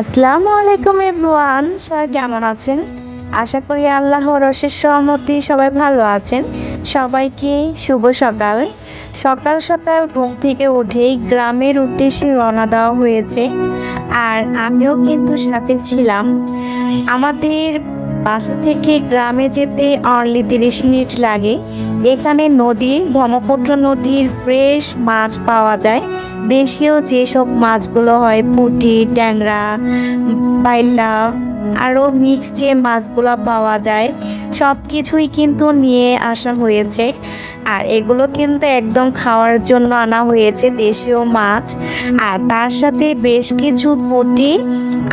আসসালামু আলাইকুম এভরিওয়ান, সবাই কেমন আছেন? আশা করি আল্লাহর অশেষ সহমতি সবাই ভালো আছেন। সবাইকে শুভ সকাল। সকাল সকাল ঘুম থেকে উঠেই গ্রামের উদ্দেশ্যে রওনা দেওয়া হয়েছে। আর আমিও কিন্তু সাথে ছিলাম। আমাদের বাসা থেকে গ্রামে যেতে অনলি তিরিশ মিনিট লাগে। এখানে নদীর, ব্রহ্মপুত্র নদীর ফ্রেশ মাছ পাওয়া যায়। দেশীয় যেসব মাছগুলো হয়, পুঁটি, ট্যাংরা পাইলা আরও মিক্স যে মাছগুলো পাওয়া যায় সব কিছুই কিন্তু নিয়ে আসা হয়েছে। আর এগুলো কিন্তু একদম খাওয়ার জন্য আনা হয়েছে দেশীয় মাছ। আর তার সাথে বেশ কিছু পুঁটি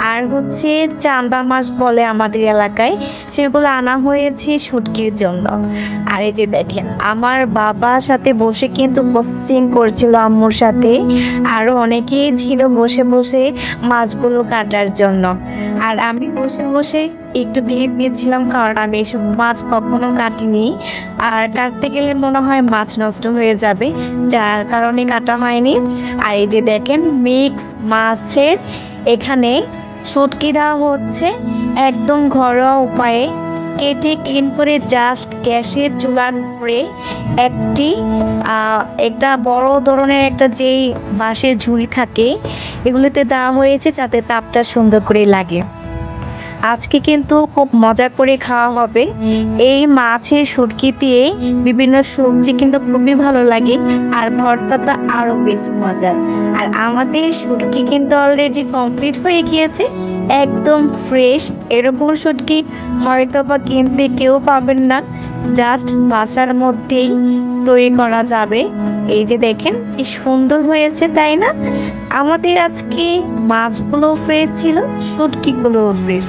আর হচ্ছে চান্দা মাছ বলে আমাদের এলাকায়। সেগুলো আনা হয়েছে শুটকির জন্য। আর এই যে দেখেন, আমার বাবার সাথে বসে কিন্তু কোচিং করছিল আম্মুর সাথে। আরও অনেকেই ছিল বসে বসে মাছগুলো কাটার জন্য। আর আমি বসে বসে একটু ক্লিপ দিয়েছিলাম কারণ আমি এসব মাছ কখনো কাটিনি। আর কাটতে গেলে মনে হয় মাছ নষ্ট হয়ে যাবে, যার কারণে কাটা হয়নি। আর এই যে দেখেন মিক্স মাছের এখানে শুটকি দেওয়া হচ্ছে একদম ঘরোয়া উপায়ে। কেটে ক্লিন করে জাস্ট গ্যাসের চুলার উপরে একটি একটা বড় ধরনের একটা যেই বাঁশের ঝুড়ি থাকে, এগুলোতে দেওয়া হয়েছে যাতে তাপটা সুন্দর করে লাগে। আজকে কিন্তু খুব মজা করে খাওয়া হবে। এই মাছের শুটকি দিয়ে বিভিন্ন সবজি কিন্তু খুবই ভালো লাগে, আর ভর্তাটা আরও বেশি মজার। আর আমাদের শুটকি কিন্তু অলরেডি কমপ্লিট হয়ে গিয়েছে, একদম ফ্রেশ এরকম শুটকি হয়তো বা কিনতে কেউ পাবেন না জাস্ট বাসার মধ্যেই তৈরি করা যাবে। এই যে দেখেন, কি সুন্দর হয়েছে, তাই না? আমাদের আজকে মাছগুলো ফ্রেশ ছিল, শুটকিগুলোও ফ্রেশ